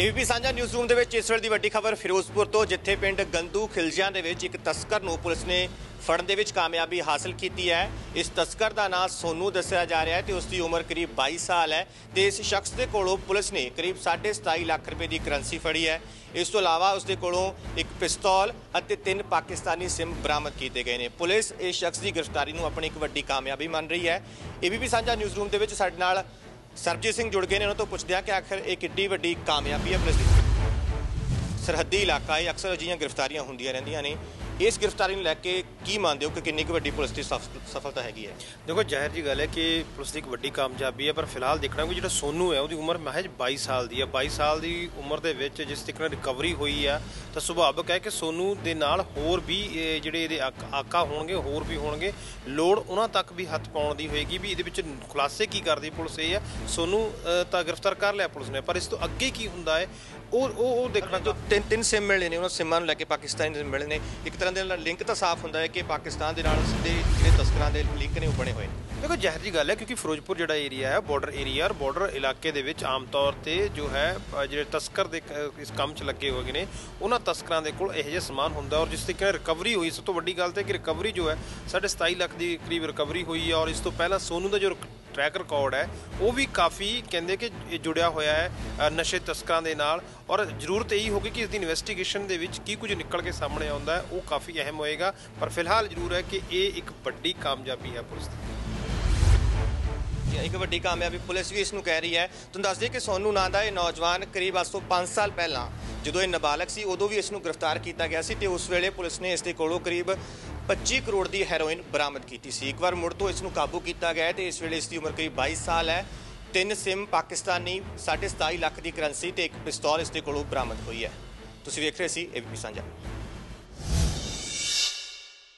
ABP ਸਾਂਝਾ news room ਦੇ ਵਿੱਚ ਇਸ ਵੇਲੇ ਦੀ ਵੱਡੀ ਖਬਰ ਫਿਰੋਜ਼ਪੁਰ ਤੋਂ, ਜਿੱਥੇ ਪਿੰਡ ਗੰਦੂ ਖਿਲਜਿਆਂ ਦੇ ਵਿੱਚ ਇੱਕ ਤਸਕਰ ਨੂੰ ਪੁਲਿਸ ਨੇ ਫੜਨ ਦੇ ਵਿੱਚ ਕਾਮਯਾਬੀ ਹਾਸਲ ਕੀਤੀ ਹੈ। ਇਸ ਤਸਕਰ ਦਾ ਨਾਮ ਸੋਨੂ ਦੱਸਿਆ ਜਾ ਰਿਹਾ ਹੈ ਤੇ ਉਸ ਦੀ ਉਮਰ ਕਰੀਬ 22 ਸਾਲ ਹੈ ਤੇ ਇਸ ਸ਼ਖਸ ਦੇ ਕੋਲੋਂ ਪੁਲਿਸ ਨੇ ਕਰੀਬ 27 ਲੱਖ ਰੁਪਏ ਦੀ ਕਰੰਸੀ ਫੜੀ ਹੈ। ਇਸ ਤੋਂ ਇਲਾਵਾ ਉਸ ਦੇ ਕੋਲੋਂ ਇੱਕ ਪਿਸਤੌਲ ਅਤੇ ਤਿੰਨ ਪਾਕਿਸਤਾਨੀ ਸਿਮ ਬਰਾਮਦ ਕੀਤੇ ਗਏ ਨੇ। ਪੁਲਿਸ ਇਸ ਸ਼ਖਸ ਦੀ ਗ੍ਰਿਫਤਾਰੀ ਨੂੰ ਆਪਣੀ ਇੱਕ ਵੱਡੀ ਕਾਮਯਾਬੀ ਮੰਨ ਰਹੀ ਹੈ। ਏਬੀਪੀ ਸਾਂਝਾ ਨਿਊਜ਼ ਰੂਮ ਦੇ ਵਿੱਚ ਸਾਡੇ ਨਾਲ ਸਰਬਜੀਤ ਸਿੰਘ ਜੁੜ ਗਏ ਨੇ ਉਹਨਾਂ ਤੋਂ ਪੁੱਛਦੇ ਆ ਕਿ ਆਖਰ ਇਹ ਕਿੱਡੀ ਵੱਡੀ ਕਾਮਯਾਬੀ ਹੈ ਪੁਲਿਸ ਦੀ। ਸਰਹੱਦੀ ਇਲਾਕਾ ਹੈ ਅਕਸਰ ਅਜਿਹੀਆਂ ਗ੍ਰਿਫਤਾਰੀਆਂ ਹੁੰਦੀਆਂ ਰਹਿੰਦੀਆਂ ਨੇ। ਇਸ ਗ੍ਰਿਫਤਾਰੀ ਨੂੰ ਲੈ ਕੇ ਕੀ ਮੰਨਦੇ ਹੋ ਕਿ ਕਿੰਨੀ ਕੁ ਵੱਡੀ ਪੁਲਿਸ ਦੀ ਸਫ- ਸਫਲਤਾ ਹੈਗੀ ਹੈ? ਦੇਖੋ ਜ਼ਾਹਿਰ ਜੀ ਗੱਲ ਹੈ ਕਿ ਪੁਲਿਸ ਦੀ ਇੱਕ ਵੱਡੀ ਕਾਮਯਾਬੀ ਹੈ ਪਰ ਫਿਲਹਾਲ ਦੇਖਣਾ ਕਿ ਜਿਹੜਾ ਸੋਨੂ ਹੈ ਉਹਦੀ ਉਮਰ ਮਹਿਜ 22 ਸਾਲ ਦੀ ਹੈ। 22 ਸਾਲ ਦੀ ਉਮਰ ਦੇ ਵਿੱਚ ਜਿਸ ਤੱਕ ਰਿਕਵਰੀ ਹੋਈ ਆ ਤਾਂ ਸੁਭਾਵਿਕ ਹੈ ਕਿ ਸੋਨੂ ਦੇ ਨਾਲ ਹੋਰ ਵੀ ਇਹ ਜਿਹੜੇ ਇਹਦੇ ਆਕ- ਆਕਾ ਹੋਣਗੇ ਹੋਰ ਵੀ ਹੋਣਗੇ। ਲੋੜ ਉਹਨਾਂ ਤੱਕ ਵੀ ਹੱਥ ਪਾਉਣ ਦੀ ਹੋਏਗੀ ਵੀ ਇਹਦੇ ਵਿੱਚ ਖੁਲਾਸੇ ਕੀ ਕਰਦੀ ਪੁਲਿਸ ਇਹ ਹੈ ਸੋਨੂ ਅ, ਤਾਂ ਗ੍ਰਿਫਤਾਰ ਕਰ ਲਿਆ ਪੁਲਿਸ ਨੇ ਪਰ ਇਸ ਤੋਂ ਅੱਗੇ ਕੀ ਹੁੰਦਾ ਹੈ ਉਹ ਉਹ ਉਹ ਦੇਖਣਾ ਜੋ ਤਿੰਨ ਤਿੰਨ ਸਿਮ ਮਿਲੇ ਨੇ, ਉਹਨਾਂ ਸਿਮਾਂ ਨੂੰ ਲੈ ਕੇ ਪਾਕਿਸਤਾਨੀ ਸਿਮ ਮਿਲੇ ਨੇ। ਇੱਕ ਤਰ੍ਹਾਂ ਦੇ ਨਾਲ ਲਿੰਕ ਤਾਂ ਸਾਫ਼ ਹੁੰਦਾ ਹੈ ਕਿ ਪਾਕਿਸਤਾਨ ਦੇ ਨਾਲ ਸਿੱਧੇ ਜਿਹੜੇ ਤਸਕਰਾਂ ਦੇ ਲਿੰਕ ਨੇ, ਉਹ ਬਣੇ ਹੋਏ ਨੇ। ਦੇਖੋ, ਜ਼ਹਿਰ ਦੀ ਗੱਲ ਹੈ, ਕਿਉਂਕਿ ਫਿਰੋਜ਼ਪੁਰ ਜਿਹੜਾ ਏਰੀਆ ਹੈ ਬਾਰਡਰ ਏਰੀਆ ਔਰ ਬਾਰਡਰ ਇਲਾਕੇ ਦੇ ਵਿੱਚ ਆਮ ਤੌਰ ਤੇ ਜੋ ਹੈ ਜਿਹੜੇ ਤਸਕਰ ਦੇ ਇਸ ਕੰਮ 'ਚ ਲੱਗੇ ਹੋਏ ਨੇ, ਉਹਨਾਂ ਤਸਕਰਾਂ ਦੇ ਕੋਲ ਇਹੋ ਜਿਹਾ ਸਮਾਨ ਹੁੰਦਾ ਔਰ ਜਿਸ ਤਰੀਕੇ ਨਾਲ ਰਿਕਵਰੀ ਹੋਈ, ਸਭ ਤੋਂ ਵੱਡੀ ਗੱਲ ਤੇ ਕਿ ਰਿਕਵਰੀ ਜੋ ਹੈ ਸਾਢੇ 27 ਲੱਖ ਦੀ ਕਰੀਬ ਰਿਕਵਰੀ ਹੋਈ ਹੈ ਔਰ ਇਸ ਤੋਂ ਪਹਿਲਾਂ ਸੋਨੂ ਦਾ ਜੋ ਟਰੈਕ ਰਿਕਾਰਡ ਹੈ, ਉਹ ਵੀ ਕਾਫੀ ਕਹਿੰਦੇ ਕਿ ਜੁੜਿਆ ਹੋਇਆ ਹੈ ਨਸ਼ੇ ਤਸਕਰਾਂ ਦੇ ਨਾਲ ਔਰ ਜ਼ਰੂਰਤ ਇਹੀ ਹੋਗੀ ਕਿ ਇਸ ਦੀ ਇਨਵੈਸਟੀਗੇਸ਼ਨ ਦੇ ਵਿੱਚ ਕੀ ਕੁਝ ਨਿਕਲ ਕੇ ਸਾਹਮਣੇ ਆਉਂਦਾ ਹੈ, ਉਹ ਕਾਫੀ ਅਹਿਮ ਹੋਏਗਾ, ਪਰ ਫਿਲਹਾਲ ਜ਼ਰੂਰ ਹੈ ਕਿ ਇਹ ਇੱਕ ਵੱਡੀ ਕਾਮਯਾਬੀ ਹੈ ਪੁਲਿਸ ਦੀ। ਇੱਕ ਵੱਡੀ ਕਾਮਯਾਬੀ ਪੁਲਿਸ ਵੀ ਇਸ ਨੂੰ ਕਹਿ ਰਹੀ ਹੈ। ਤੁਹਾਨੂੰ ਦੱਸ ਦਈਏ ਕਿ ਸੋਨੂ ਨਾਂ ਦਾ ਇਹ ਨੌਜਵਾਨ ਕਰੀਬ ਅੱਜ ਤੋਂ 5 ਸਾਲ ਪਹਿਲਾਂ ਜਦੋਂ ਇਹ ਨਾਬਾਲਗ ਸੀ, ਉਦੋਂ ਵੀ ਇਸ ਨੂੰ ਗ੍ਰਿਫਤਾਰ ਕੀਤਾ ਗਿਆ ਸੀ ਤੇ ਉਸ ਵੇਲੇ ਪੁਲਿਸ ਨੇ ਇਸ ਦੇ ਕੋਲੋਂ ਕਰੀਬ 25 ਕਰੋੜ ਦੀ ਹੈਰੋਇਨ ਬਰਾਮਦ ਕੀਤੀ ਸੀ। ਇੱਕ ਵਾਰ ਮੁੜ ਤੋਂ ਇਸ ਨੂੰ ਕਾਬੂ ਕੀਤਾ ਗਿਆ ਹੈ ਤੇ ਇਸ ਵੇਲੇ ਇਸ ਦੀ ਉਮਰ ਕਰੀਬ 22 ਸਾਲ ਹੈ। ਤਿੰਨ ਸਿਮ ਪਾਕਿਸਤਾਨੀ 27.5 ਲੱਖ ਦੀ ਕਰੰਸੀ ਤੇ ਇੱਕ ਪਿਸਤੌਲ ਇਸ ਦੇ ਕੋਲੋਂ ਬਰਾਮਦ ਹੋਈ ਹੈ। ਤੁਸੀਂ ਵੇਖ ਰਹੇ ਸੀ ਏਬੀਪੀ ਸਾਂਝਾ।